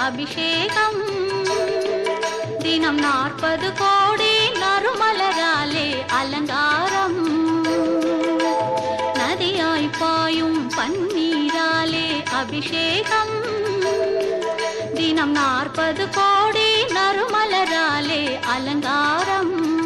அபிஷேகம். தினம் நாற்பது கோடி நறுமலராலே அலங்காரம். நதியாய் பாயும் பன்னீராலே அபிஷேகம். தினம் நாற்பது கோடி நறுமலராலே அலங்காரம்.